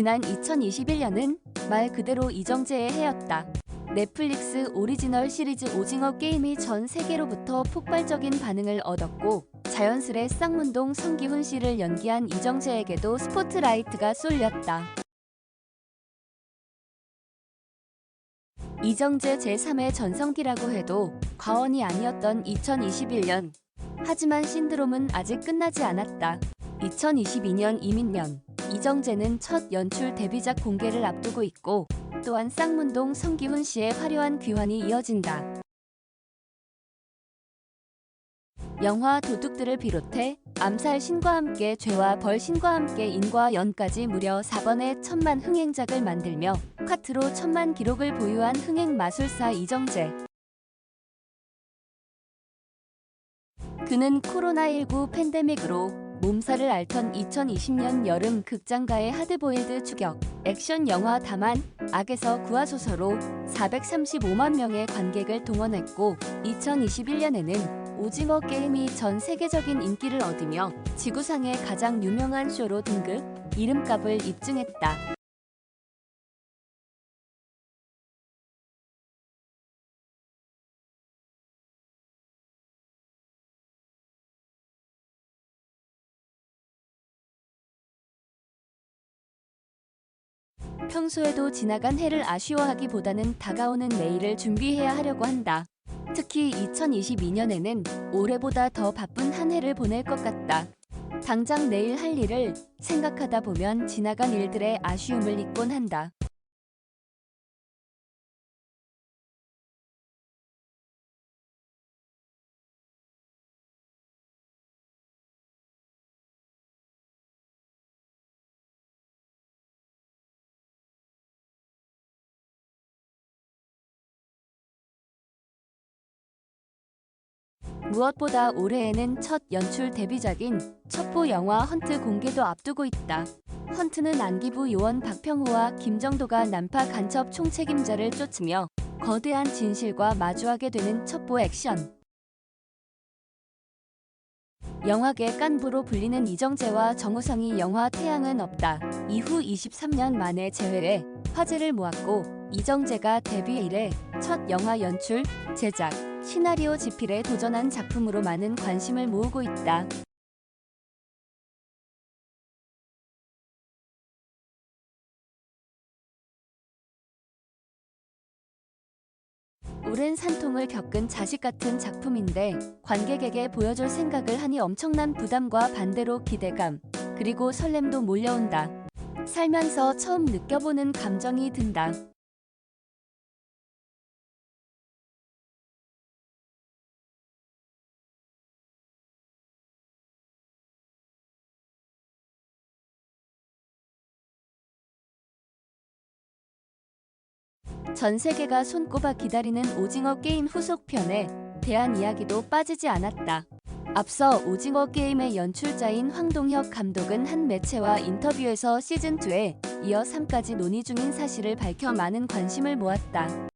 지난 2021년은 말 그대로 이정재의 해였다. 넷플릭스 오리지널 시리즈 오징어 게임이 전 세계로부터 폭발적인 반응을 얻었고 자연스레 쌍문동 성기훈 씨를 연기한 이정재에게도 스포트라이트가 쏠렸다. 이정재 제3의 전성기라고 해도 과언이 아니었던 2021년. 하지만 신드롬은 아직 끝나지 않았다. 2022년 이민년. 이정재는 첫 연출 데뷔작 공개를 앞두고 있고 또한 쌍문동 성기훈 씨의 화려한 귀환이 이어진다. 영화 도둑들을 비롯해 암살 신과 함께 죄와 벌 신과 함께 인과 연까지 무려 4번의 천만 흥행작을 만들며 카트로 천만 기록을 보유한 흥행 마술사 이정재. 그는 코로나19 팬데믹으로 몸살을 앓던 2020년 여름 극장가의 하드보일드 추격 액션 영화 다만 악에서 구하소서로 435만 명의 관객을 동원했고 2021년에는 오징어 게임이 전 세계적인 인기를 얻으며 지구상의 가장 유명한 쇼로 등극 이름값을 입증했다. 평소에도 지나간 해를 아쉬워하기보다는 다가오는 내일을 준비해야 하려고 한다. 특히 2022년에는 올해보다 더 바쁜 한 해를 보낼 것 같다. 당장 내일 할 일을 생각하다 보면 지나간 일들의 아쉬움을 잊곤 한다. 무엇보다 올해에는 첫 연출 데뷔작인 첩보 영화 헌트 공개도 앞두고 있다. 헌트는 안기부 요원 박평호와 김정도가 난파 간첩 총책임자를 쫓으며 거대한 진실과 마주하게 되는 첩보 액션. 영화계 깐부로 불리는 이정재와 정우성이 영화 태양은 없다. 이후 23년 만에 재회해 화제를 모았고 이정재가 데뷔 이래 첫 영화 연출, 제작, 시나리오 집필에 도전한 작품으로 많은 관심을 모으고 있다. 오랜 산통을 겪은 자식 같은 작품인데 관객에게 보여줄 생각을 하니 엄청난 부담과 반대로 기대감, 그리고 설렘도 몰려온다. 살면서 처음 느껴보는 감정이 든다. 전 세계가 손꼽아 기다리는 오징어 게임 후속편에 대한 이야기도 빠지지 않았다. 앞서 오징어 게임의 연출자인 황동혁 감독은 한 매체와 인터뷰에서 시즌2에 이어 3까지 논의 중인 사실을 밝혀 많은 관심을 모았다.